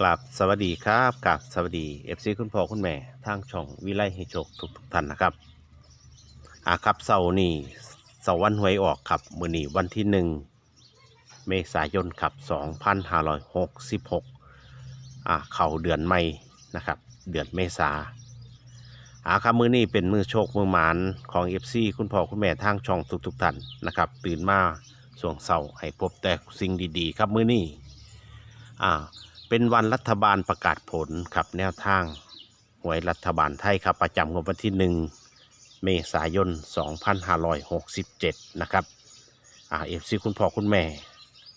กราบสวัสดีครับกราบสวัสดีเอฟซีคุณพ่อคุณแม่ทางช่องวิไลให้โชคทุกทุกท่านนะครับอาครับเสาร์นี้เสาร์วันหวยออกครับมือนี้วันที่หนึ่งเมษายนครับ2566อ่าเข้าเดือนใหม่นะครับ เดือนเมษาอาครับมือนี้เป็นมือโชคมือหมานของเอฟซีคุณพ่อคุณแม่ทางช่องทุกทุกท่านนะครับ ตื่นมาส่วงเสาร์ให้พบแต่สิ่งดีๆ ครับมือนี้อ่า เป็นวันรัฐบาลประกาศผลครับแนวทางหวยรัฐบาลไทยครับ ประจำงวดวันที่หนึ่งเมษายน 2567 นะครับอ่าเอฟซีคุณพ่อคุณแม่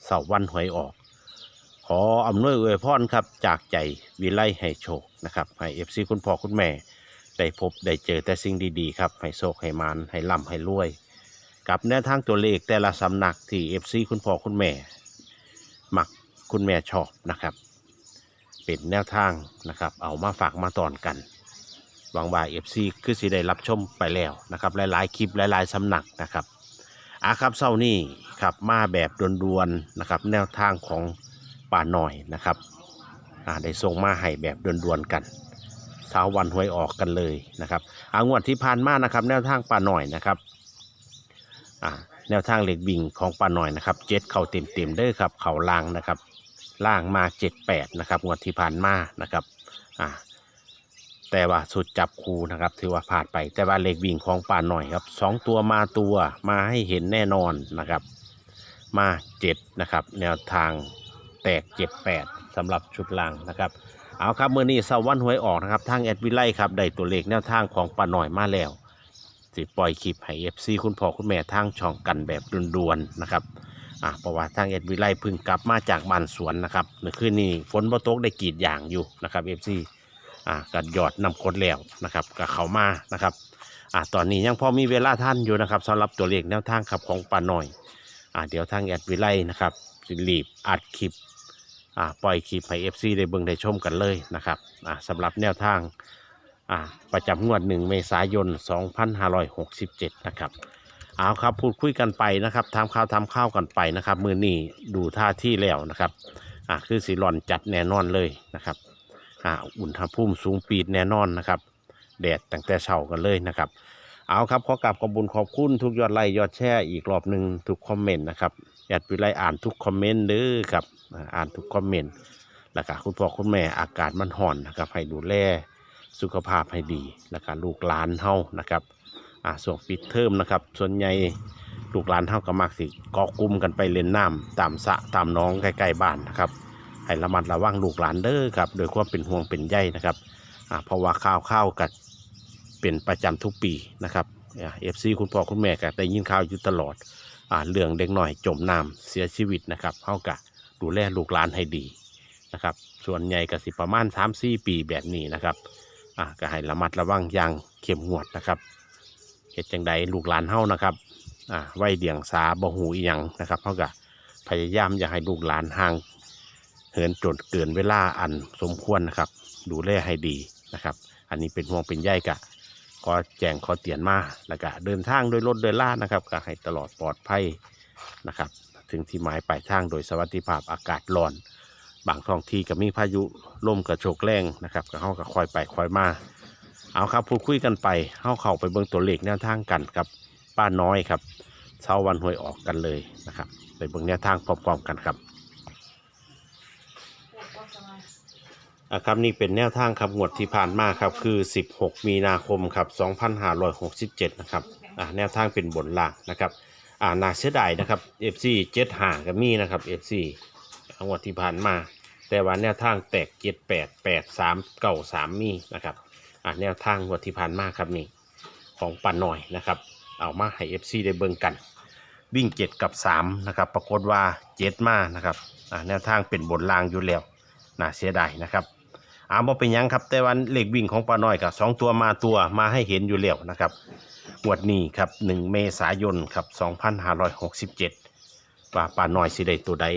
เสาร์วันหวยออก ขออำนวยอวยพรครับ จากใจวิไลให้โชคนะครับให้เอฟซีคุณพ่อคุณแม่ ได้พบได้เจอแต่สิ่งดีๆครับ ให้โชคให้มานให้ร่ำให้รวย กับแนวทางตัวเลขแต่ละสำนักที่เอฟซีคุณพ่อคุณแม่ มักคุณแม่ชอบนะครับ เป็นแนวทางนะครับ เอามาฝากมาตอนกันหวังว่าเอฟซีคือสิได้รับชมไปแล้วนะครับ หลายๆคลิปหลายๆสำนักนะครับอาครับเศร้านี่ครับมาแบบด่วนๆนะครับ แนวทางของป่าหน่อยนะครับอ่าได้ส่งมาให้แบบด่วนๆกันเช้าวันหวยออกกันเลยนะครับอางวดที่ผ่านมานะครับ แนวทางป่าหน่อยนะครับอ่าแนวทางเหล็กบิ่งของป่าหน่อยนะครับเจ็ดเข่าเต็มๆเด้อครับ เข่าลางนะครับ ล่างมาเจ็ดแปดนะครับงวดที่ผ่านมานะครับอ่าแต่ว่าสุดจับคูนะครับ ถือว่าผ่านไป แต่ว่าเลขวิ่งของป่าหน่อยครับสองตัวมาตัวมาให้เห็นแน่นอนนะครับ มาเจ็ดนะครับ แนวทางแตกเจ็ดแปดสำหรับชุดล่างนะครับเอาครับเมื่อนี้เสาร์วันหวยออกนะครับทางแอดวิไลครับได้ตัวเลขแนวทางของป่าหน่อยมาแล้วสิปล่อยคลิปให้เอฟซีคุณพ่อคุณแม่ทางช่องกันแบบด่วนๆนะครับ อ่าเพราะว่าทางเอ็ดวิไลพึ่งกลับมาจากบ้านสวนนะครับเมื่อคืนนี้ฝนบ่ตกได้กรีดยางอยู่นะครับเอฟซีอ่ากัดยอดนำคนแล้วนะครับกับเขามานะครับอ่าตอนนี้ยังพอมีเวลาท่านอยู่นะครับสำหรับตัวเลขแนวทางครับของป่าหน่อยอ่าเดี๋ยวทางเอ็ดวิไลนะครับสิรีบอัดคลิปอ่าปล่อยคลิปให้เอฟซีได้เบิ่งได้ชมกันเลยนะครับอ่าสำหรับแนวทางอ่าประจำงวดหนึ่งเมษายน 2567 นะครับ เอาครับพูดคุยกันไปนะครับทำข้าวทำข้าวกันไปนะครับ มือนี้ดูท่าที่แล้วนะครับอ่าคือสีร้อนจัดแน่นอนเลยนะครับอ่าอุณหภูมิสูงปีดแน่นอนนะครับแดดตั้งแต่เช้ากันเลยนะครับ เอาครับขอกราบขอบคุญขอบคุณทุกยอดไลค์ยอดแชร์อีกรอบหนึ่งทุกคอมเมนต์นะครับอยากไปไล่อ่านทุกคอมเมนต์เด้อครับอ่าอ่านทุกคอมเมนต์แล้วก็คุณพ่อคุณแม่อากาศมันห่อนนะครับให้ดูแลสุขภาพให้ดี แล้วก็ลูกหลานเฮานะครับ อ่าส่วงปิดเทอมนะครับ ส่วนใหญ่ลูกหลานเท่ากับมักสิเกาะกลุ่มกันไปเล่นน้ำตามสะตามน้องใกล้ๆบ้านนะครับให้ระมัดระวังลูกหลานเด้อครับโดยความเป็นห่วงเป็นใยนะครับอ่าเพราะว่าข้าวข้าวกัดเป็นประจำทุกปีนะครับเอฟซีคุณพ่อคุณแม่ก็ได้ยินข่าวอยู่ตลอดอ่าเรื่องเด็กหน่อยจมน้ำเสียชีวิตนะครับเท่ากับดูแลลูกหลานให้ดีนะครับส่วนใหญ่ก็สิประมาณ3 4ปีแบบนี้นะครับอ่าก็ให้ระมัดระวังอย่างเข้มงวดนะครับ เฮ็ดจังใดลูกหลานเฮานะครับอ่าไว้เดียงสาบ่หูอีหยังนะครับเฮาก็พยายามอย่าให้ลูกหลานห่างเหินจนเกินเวลาอันสมควรนะครับ ดูแลให้ดีนะครับ อันนี้เป็นห่วงเป็นใยกะขอแจ้งขอเตือนมาแล้วก็เดินทางโดยรถโดยล่านะครับก็ให้ตลอดปลอดภัยนะครับ ถึงที่หมายปลายทางโดยสวัสดิภาพอากาศร้อน บางท้องที่ก็มีพายุลมกระโชกแรงนะครับก็เฮาก็คอยไปคอยมา เอาครับพูดคุยกันไปเข้าเข้าไปเบิ่งตัวเลขแนวทางกันครับ ป้าน้อยครับเช้าวันหวยออกกันเลยนะครับ ไปเบิ่งแนวทางพร้อมๆกันครับอะครับนี่เป็นแนวทางครับงวดที่ผ่านมาครับคือ 16 มีนาคมครับ2567นะครับอะแนวทางเป็นบนล่างนะครับอ่านาเสียดายนะครับ FC 7หาก็มีนะครับ FC งวดที่ผ่านมา แต่ว่าแนวทางแตก7 8 8 3 9 3มีนะครับ อ่าแนวทางงวดที่ผ่านมาครับนี่ของปันหน่อยนะครับ เอามาให้ FC ได้เบิ่งกัน วิ่ง7กับ3นะครับ ปรากฏว่า7มานะครับอ่าแนวทางเป็นบนรางอยู่แล้วน่าเสียดายนะครับอาบ่เป็นยังครับแต่วันเลขวิ่งของปาน้อยกับ2ตัวมาตัวมาให้เห็นอยู่แล้วนะครับงวดนี้ครับ1เมษายนครับ2567ว่าปาน้อยสิได้ตัวใด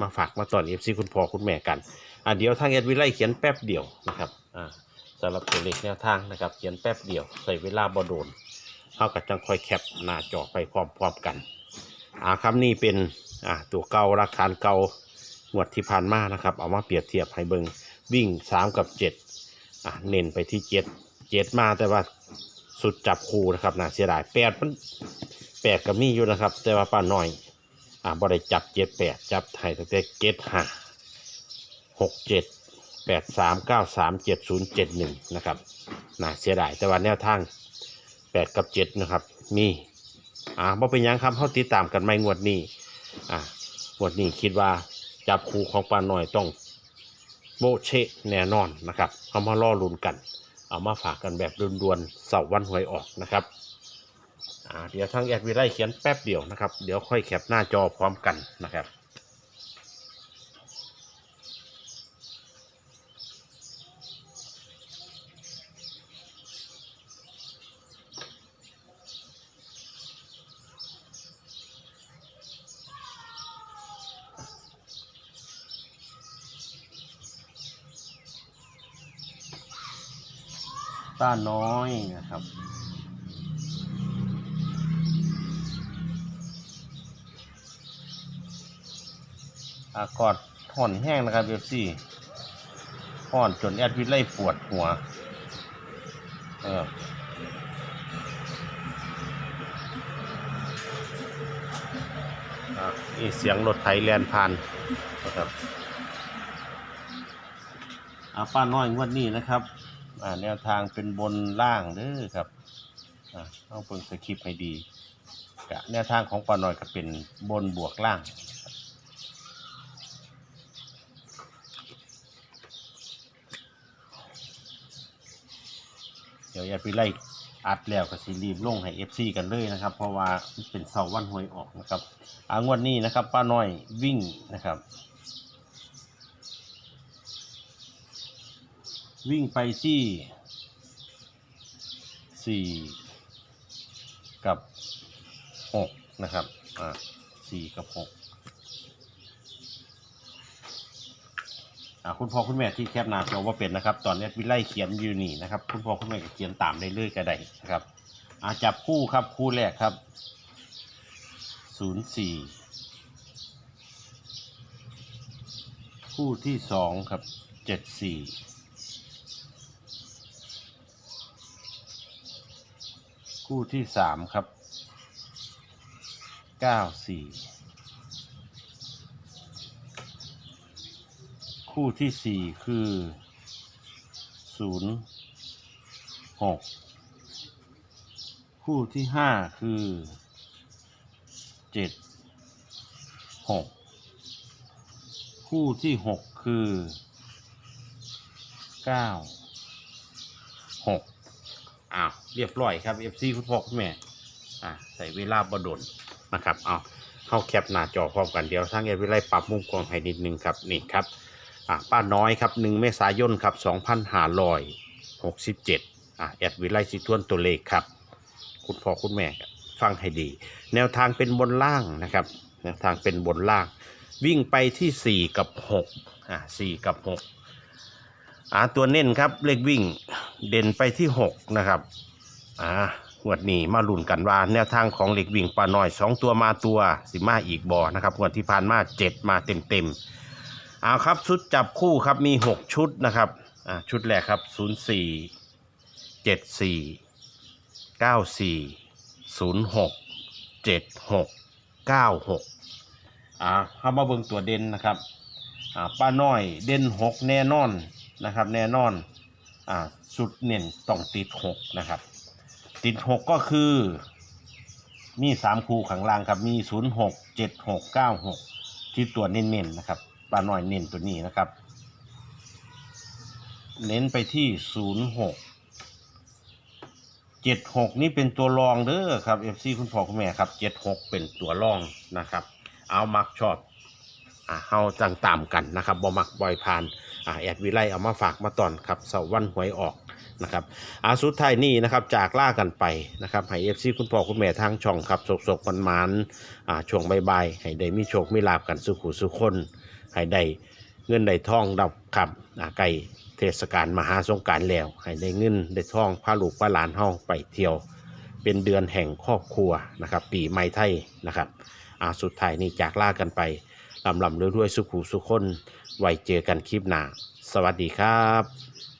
มาฝากมาตอน FC คุณพ่อคุณแม่กันอ่าเดี๋ยวทางเอ็ดวิไลเขียนแป๊บเดียวนะครับอ่า สำหรับตัวเลขแนวทางนะครับเขียนแป๊บเดียวใส่เวลาบ่โดนเท่ากับจังคอยแคปหน้าจอไปพร้อมๆกันอ่าครับนี่เป็นอ่าตัวเก่ารักฐานเก่างวดที่ผ่านมานะครับ เอามาเปรียบเทียบให้เบิงวิ่งสามกับเจ็ดอะเน้นไปที่เจ็ดเจ็ดมาแต่ว่าสุดจับคู่นะครับน่าเสียดายแปดมันแปดก็มีอยู่นะครับ แต่ว่าป้าน้อยอะบ่ได้จับเจ็ดแปดจับไทยตั้งแต่เจ็ดห้าหกเจ็ด แปดสามเก้าสามเจ็ดศูนย์เจ็ดหนึ่งนะครับน่าเสียดายแต่ว่าแนวทางแปดกับเจ็ดนะครับ มีอ่าบ่เป็นยังครับเขาติดตามกันไม่งวดนี้อ่างวดนี้คิดว่าจับคู่ของป้าหน้อยต้องโบเชะแน่นอนนะครับเอามาล่อลุนกัน เอามาฝากกันแบบด่วนๆเสาร์วันหวยออกนะครับอ่าเดี๋ยวทางแอดวิไลเขียนแป๊บเดียวนะครับ เดี๋ยวค่อยแคปหน้าจอพร้อมกันนะครับ ต้าน้อยนะครับ อากอดห่อนแห้งนะครับเบฟซี่ห่อนจนแอดวิทไล่ปวดหัว เออนี่เสียงรถไถแลนผ่านนะครับอาป้าน้อยงวดนี้นะครับ อ่าแนวทางเป็นบนล่างเด้อครับอ่าต้องเปิดสคริปต์ให้ดีกะแนวทางของป้านอยก็เป็นบนบวกล่างเดี๋ยวอย่าไปไล่อัดแล้วก็สิรีบลงให้ FC กันเลยนะครับ เพราะว่าเป็นเสาวันหวยออกนะครับอางวดนี้นะครับ ป้าน้อยวิ่งนะครับ วิ่งไปที่ 4 กับ 6 นะครับ อ่า4กับ 6 อ่าคุณพ่อคุณแม่ที่แคบนาเราว่าเป็นนะครับ ตอนนี้วิไลเขียนอยู่นี่นะครับ คุณพ่อคุณแม่ก็เขียนตามเรื่อยๆก็ได้นะครับ อาจับคู่ครับคู่แรกครับ 04 คู่ที่ 2 ครับ 74 คู่ที่สามครับเก้าสี่คู่ที่สี่คือศูนย์หกคู่ที่ห้าคือเจ็ดหกคู่ที่หกคือเก้า อ้าวเรียบร้อยครับ FC คุณพ่อคุณแม่อ่าใส่เวลาบดลนะครับเอาเข้าแคปหน้าจอพร้อมกันเดี๋ยวทางเอวิไลปรับมุมกล้องให้นิดนึงครับนี่ครับอ่าป้าน้อยครับหนึ่งเมษายนครับสองพันห้าร้อยหกสิบเจ็ดอ่าแอดวิไลสิทวนตัวเลขครับ คุณพ่อคุณแม่ฟังให้ดี แนวทางเป็นบนล่างนะครับแนวทางเป็นบนล่าง วิ่งไปที่สี่กับหกอ่าสี่กับหก อ่าตัวเน้นครับเลขวิ่งเด่นไปที่หกนะครับอ่างวดนี้มาลุ้นกันว่าแนวทางของเหล็กวิ่งปลาน้อยสองตัวมาตัวสิมาอีกบอนะครับงวดที่ผ่านมาเจ็ดมาเต็มเต็มๆเอาครับชุดจับคู่ครับมีหกชุดนะครับอ่าชุดแรกครับศูนย์สี่เจ็ดสี่เก้าสี่ศูนย์หกเจ็ดหกเก้าหกอ่าเข้ามาเบิ่งตัวเด่นนะครับอ่าป้าน้อยเด่นหกแน่นอน นะครับ แน่นอนอ่าสุดเน้นต้องติดหกนะครับ ติดหกก็คือ มีสามคู่ข้างล่างครับมีศูนย์หกเจ็ดหกเก้าหกที่ตัวเน้นๆนนะครับปลาหน่อยเน้นตัวนี้นะครับ เน้นไปที่ศูนย์หกเจ็ดหกนี่เป็นตัวรองเด้อครับเอฟซีคุณพ่อคุณแม่ครับเจ็ดหกเป็นตัวรองนะครับ เอามักชอบ อ่าเฮาจังตามกันนะครับบ่มักบ่อยผ่านอ่าแอดวิไลเอามาฝากมาตอนครับเสาร์วันหวยออกนะครับอาสุดท้ายนี้นะครับจากล่ากันไปนะครับให้เอฟซีคุณพ่อคุณแม่ทางช่องครับสกสกมันมันอ่าช่วงบายๆให้ได้มีโชคมีลาบกันสุขุสุขคนให้ได้เงินได้ทองดับครับไก่เทศกาลมหาสงการแล้ว ให้ได้เงินได้ทองพาลูกพาหลานเฮาไปเที่ยว เป็นเดือนแห่งครอบครัวนะครับ ปีใหม่ไทยนะครับอาสุดท้ายนี้จากล่ากันไป ลำลำด้วยๆสุขุสุขคน ไว้เจอกันคลิปหน้า สวัสดีครับ